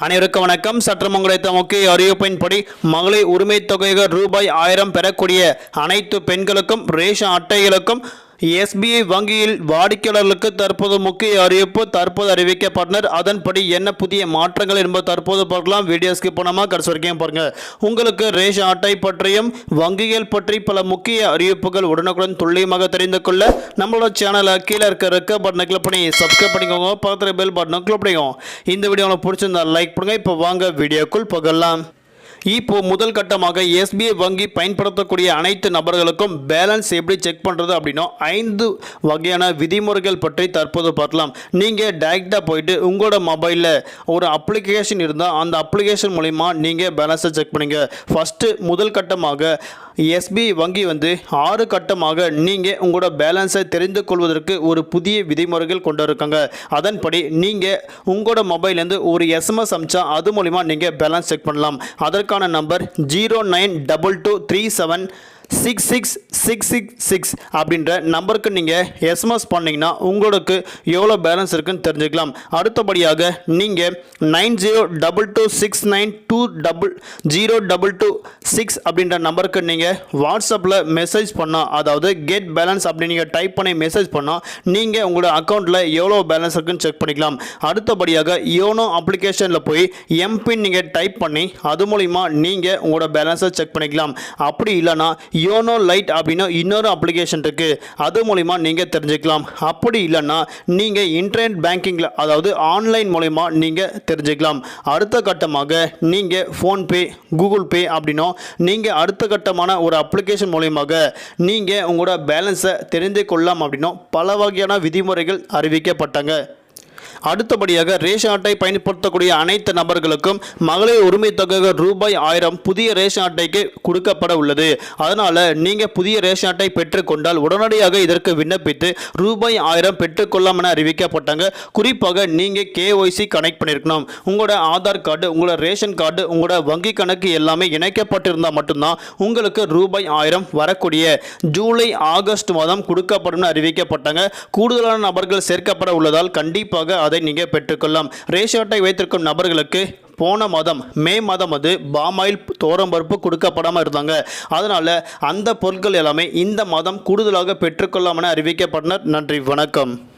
அனைவருக்கும் வணக்கம். சற்றம் கிடைத்த முக்கிய அறிவிப்பின்படி மகளிர் உரிமைத் தொகையாக ரூபாய் ஆயிரம் பெறக்கூடிய அனைத்து பெண்களுக்கும் ரேஷன் அட்டைகளுக்கும் எஸ்பிஐ வங்கியில் வாடிக்கையாளர்களுக்கு தற்போது முக்கிய அறிவிப்பு தற்போது அறிவிக்கப்பட்டனர். அதன்படி என்ன புதிய மாற்றங்கள் என்பது தற்போது பார்க்கலாம். வீடியோ ஸ்கிப் பண்ணாமல் கடைசி வரைக்கும் பாருங்க. உங்களுக்கு ரேஷன் அட்டை பற்றியும் வங்கிகள் பற்றி பல முக்கிய அறிவிப்புகள் உடனுக்குடன் துல்லியமாக தெரிந்து கொள்ள நம்மளோட சேனலை கீழே இருக்க இருக்க பட்டனை கிளிக் பண்ணி சப்ஸ்கிரைப் பண்ணிக்கோங்க. பக்கத்தில் பெல் பட்டனை கிளிக் பண்ணிக்கோங்க. இந்த வீடியோ உங்களுக்கு பிடிச்சிருந்தா லைக் பண்ணுங்க. இப்போ வாங்க வீடியோக்குள் போகலாம். இப்போ முதல் கட்டமாக எஸ்பிஐ வங்கி பயன்படுத்தக்கூடிய அனைத்து நபர்களுக்கும் பேலன்ஸ் எப்படி செக் பண்ணுறது அப்படின்னா ஐந்து வகையான விதிமுறைகள் பற்றி தற்போது பார்க்கலாம். நீங்கள் டைரெக்டாக போயிட்டு உங்களோட மொபைலில் ஒரு அப்ளிகேஷன் இருந்தால் அந்த அப்ளிகேஷன் மூலிமா நீங்கள் பேலன்ஸை செக் பண்ணுங்க. ஃபஸ்ட்டு முதல் கட்டமாக எஸ்பிஐ வங்கி வந்து ஆறு கட்டமாக நீங்கள் உங்களோட பேலன்ஸை தெரிந்து கொள்வதற்கு ஒரு புதிய விதிமுறைகள் கொண்டு இருக்காங்க அதன்படி நீங்கள் உங்களோட மொபைல்லேருந்து ஒரு எஸ்எம்எஸ் அமிச்சா அது மூலிமா நீங்கள் பேலன்ஸ் செக் பண்ணலாம். அதற்கு அதற்கான number zero nine double two three seven six six six six six அப்படின்ற நம்பருக்கு நீங்கள் எஸ்எம்எஸ் பண்ணிங்கன்னா உங்களுக்கு எவ்வளோ பேலன்ஸ் இருக்குன்னு தெரிஞ்சுக்கலாம். அடுத்தபடியாக நீங்கள் nine zero double two six nine two double zero double two six அப்படின்ற நம்பருக்கு நீங்கள் வாட்ஸ்அப்பில் மெசேஜ் பண்ணால் அதாவது கெட் பேலன்ஸ் அப்படி நீங்கள் டைப் பண்ணி மெசேஜ் பண்ணால் நீங்கள் உங்களோட அக்கௌண்ட்டில் எவ்வளோ பேலன்ஸ் இருக்குன்னு செக் பண்ணிக்கலாம். அடுத்தபடியாக யோனோ அப்ளிகேஷனில் போய் எம்பின் நீங்கள் டைப் பண்ணி அது மூலிமா நீங்கள் உங்களோட பேலன்ஸை செக் பண்ணிக்கலாம். அப்படி இல்லைன்னா யோனோ லைட் அப்படின்னு இன்னொரு அப்ளிகேஷன் இருக்குது அது மூலிமா நீங்கள் தெரிஞ்சுக்கலாம். அப்படி இல்லைன்னா நீங்கள் இன்டர்நெட் பேங்கிங்கில் அதாவது ஆன்லைன் மூலிமா நீங்கள் தெரிஞ்சுக்கலாம். அடுத்த கட்டமாக நீங்கள் ஃபோன்பே கூகுள் பே அப்படின்னும் நீங்கள் அடுத்த கட்டமான ஒரு அப்ளிகேஷன் மூலியமாக நீங்கள் உங்களோட பேலன்ஸை தெரிந்து கொள்ளலாம் அப்படின்னும் பல வகையான விதிமுறைகள் அறிவிக்கப்பட்டாங்க. அடுத்தபடியாக ரேஷன் அட்டை பயன்படுத்தக்கூடிய அனைத்து நபர்களுக்கும் மகளிர் உரிமை தொகை ரூபாய் ஆயிரம் புதிய ரேஷன் அட்டைக்கு கொடுக்கப்பட உள்ளது. அதனால் நீங்கள் புதிய ரேஷன் அட்டை பெற்றுக்கொண்டால் உடனடியாக இதற்கு விண்ணப்பித்து ரூபாய் ஆயிரம் பெற்றுக்கொள்ளலாம் என அறிவிக்கப்பட்டாங்க. குறிப்பாக நீங்கள் கேஒய்சி கனெக்ட் பண்ணியிருக்கணும் உங்களோட ஆதார் கார்டு உங்களோட ரேஷன் கார்டு உங்களோட வங்கி கணக்கு எல்லாமே இணைக்கப்பட்டிருந்தால் மட்டும்தான் உங்களுக்கு ரூபாய் ஆயிரம் வரக்கூடிய ஜூலை ஆகஸ்ட் மாதம் கொடுக்கப்படும் அறிவிக்கப்பட்டாங்க. கூடுதலான நபர்கள் சேர்க்கப்பட உள்ளதால் கண்டிப்பாக அதை நீங்கள் பெற்றுக்கொள்ளலாம். ரேஷன் அட்டை வைத்திருக்கும் நபர்களுக்கு போன மாதம் மே மாதம் அது பாமாயில் தோரம்பருப்பு கொடுக்கப்படாமல் இருந்தாங்க. அதனால் அந்த பொருட்கள் எல்லாமே இந்த மாதம் கூடுதலாக பெற்றுக்கொள்ளாமல் அறிவிக்கப்பட்டனர். நன்றி வணக்கம்.